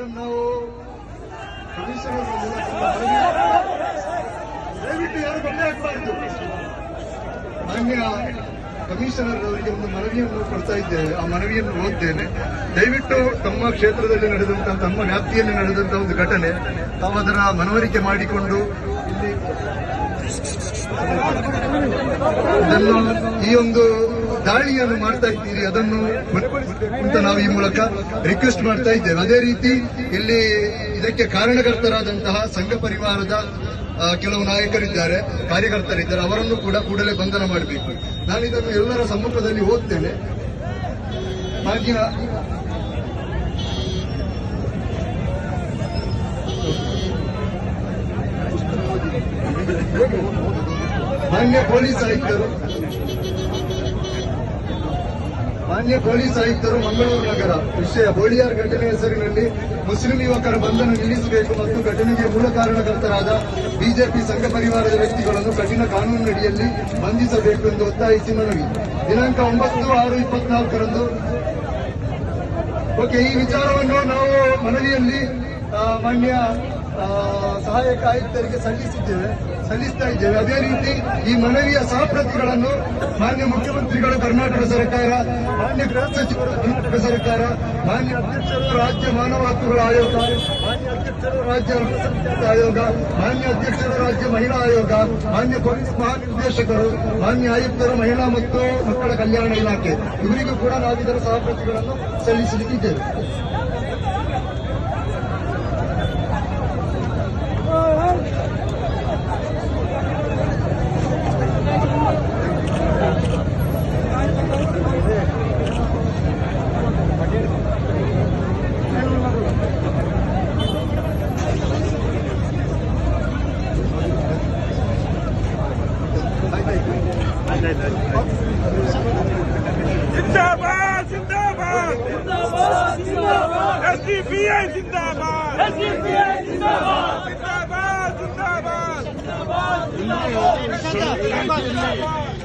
ಹೋರಾಟವನ್ನು ನಾವು ಮೂಲಕ ದಯವಿಟ್ಟು ಯಾರು ಹಾಕಬಾರ್ದು ಮಾನ್ಯ ಕಮಿಷನರ್ ಅವರಿಗೆ ಒಂದು ಮನವಿಯನ್ನು ಕೊಡ್ತಾ ಇದ್ದೇವೆ. ಆ ಮನವಿಯನ್ನು ಓದ್ತೇನೆ. ದಯವಿಟ್ಟು ತಮ್ಮ ಕ್ಷೇತ್ರದಲ್ಲಿ ನಡೆದಂತಹ, ತಮ್ಮ ವ್ಯಾಪ್ತಿಯಲ್ಲಿ ನಡೆದಂತಹ ಒಂದು ಘಟನೆ ತಾವು ಅದರ ಮನವರಿಕೆ ಮಾಡಿಕೊಂಡು ಇಲ್ಲಿ ಈ ಒಂದು ದಾಳಿಯನ್ನು ಮಾಡ್ತಾ ಇದ್ದೀರಿ, ಅದನ್ನು ಅಂತ ನಾವು ಈ ಮೂಲಕ ರಿಕ್ವೆಸ್ಟ್ ಮಾಡ್ತಾ ಇದ್ದೇವೆ. ಅದೇ ರೀತಿ ಇಲ್ಲಿ ಇದಕ್ಕೆ ಕಾರಣಕರ್ತರಾದಂತಹ ಸಂಘ ಪರಿವಾರದ ಕೆಲವು ನಾಯಕರಿದ್ದಾರೆ, ಕಾರ್ಯಕರ್ತರಿದ್ದಾರೆ, ಅವರನ್ನು ಕೂಡ ಕೂಡಲೇ ಬಂಧನ ಮಾಡಬೇಕು. ನಾನು ಇದನ್ನು ಎಲ್ಲರ ಸಮ್ಮುಖದಲ್ಲಿ ಓದ್ತೇನೆ. ಮಾನ್ಯ ಮಾನ್ಯ ಪೊಲೀಸ್ ಆಯುಕ್ತರು ಮಾನ್ಯ ಪೊಲೀಸ್ ಆಯುಕ್ತರು ಮಂಗಳೂರು ನಗರ, ವಿಷಯ ಬೋಳಿಯಾರ್ ಘಟನೆ ಹೆಸರಿನಲ್ಲಿ ಮುಸ್ಲಿಂ ಯುವಕರ ಬಂಧನ ನಿಲ್ಲಿಸಬೇಕು ಮತ್ತು ಘಟನೆಗೆ ಮೂಲ ಕಾರಣಕರ್ತರಾದ ಬಿಜೆಪಿ ಸಂಘ ಪರಿವಾರದ ವ್ಯಕ್ತಿಗಳನ್ನು ಕಠಿಣ ಕಾನೂನಿನಡಿಯಲ್ಲಿ ಬಂಧಿಸಬೇಕು ಎಂದು ಒತ್ತಾಯಿಸಿ ಮನವಿ. ದಿನಾಂಕ ಒಂಬತ್ತು ಆರು ಇಪ್ಪತ್ನಾಲ್ಕರಂದು. ಓಕೆ ಈ ವಿಚಾರವನ್ನು ನಾವು ಮನವಿಯಲ್ಲಿ ಮಾನ್ಯ ಸಹಾಯಕ ಆಯುಕ್ತರಿಗೆ ಸಲ್ಲಿಸಿದ್ದೇವೆ, ಸಲ್ಲಿಸ್ತಾ ಇದ್ದೇವೆ. ಅದೇ ರೀತಿ ಈ ಮನವಿಯ ಸಹಪ್ರತಿಗಳನ್ನು ಮಾನ್ಯ ಮುಖ್ಯಮಂತ್ರಿಗಳು ಕರ್ನಾಟಕ ಸರ್ಕಾರ, ಮಾನ್ಯ ಗೃಹ ಸಚಿವರು ಕರ್ನಾಟಕ ಸರ್ಕಾರ, ಮಾನ್ಯ ಅಧ್ಯಕ್ಷರು ರಾಜ್ಯ ಮಾನವ ಹಕ್ಕುಗಳ ಆಯೋಗ, ಮಾನ್ಯ ಅಧ್ಯಕ್ಷರು ರಾಜ್ಯ ಅಲ್ಪಸಂಖ್ಯಾತ ಆಯೋಗ, ಮಾನ್ಯ ಅಧ್ಯಕ್ಷರು ರಾಜ್ಯ ಮಹಿಳಾ ಆಯೋಗ, ಮಾನ್ಯ ಪೊಲೀಸ್ ಮಹಾನಿರ್ದೇಶಕರು, ಮಾನ್ಯ ಆಯುಕ್ತರು, ಮಹಿಳಾ ಮತ್ತು ಮಕ್ಕಳ ಕಲ್ಯಾಣ ಇಲಾಖೆ. ಇವರಿಗೂ ಕೂಡ ನಾವು ಇದರ ಸಹಪ್ರತಿಗಳನ್ನು ಸಲ್ಲಿಸಲಿಕ್ಕಿದ್ದೇವೆ. ਜਿੰਦਾਬਾਦ ਜਿੰਦਾਬਾਦ। ਜਿੰਦਾਬਾਦ ਜਿੰਦਾਬਾਦ ਐਸਡੀਪੀਆਈ ਜਿੰਦਾਬਾਦ ਐਸਡੀਪੀਆਈ ਜਿੰਦਾਬਾਦ ਜਿੰਦਾਬਾਦ ਜਿੰਦਾਬਾਦ। ਜਿੰਦਾਬਾਦ ਜਿੰਦਾਬਾਦ। ਜਿੰਦਾਬਾਦ।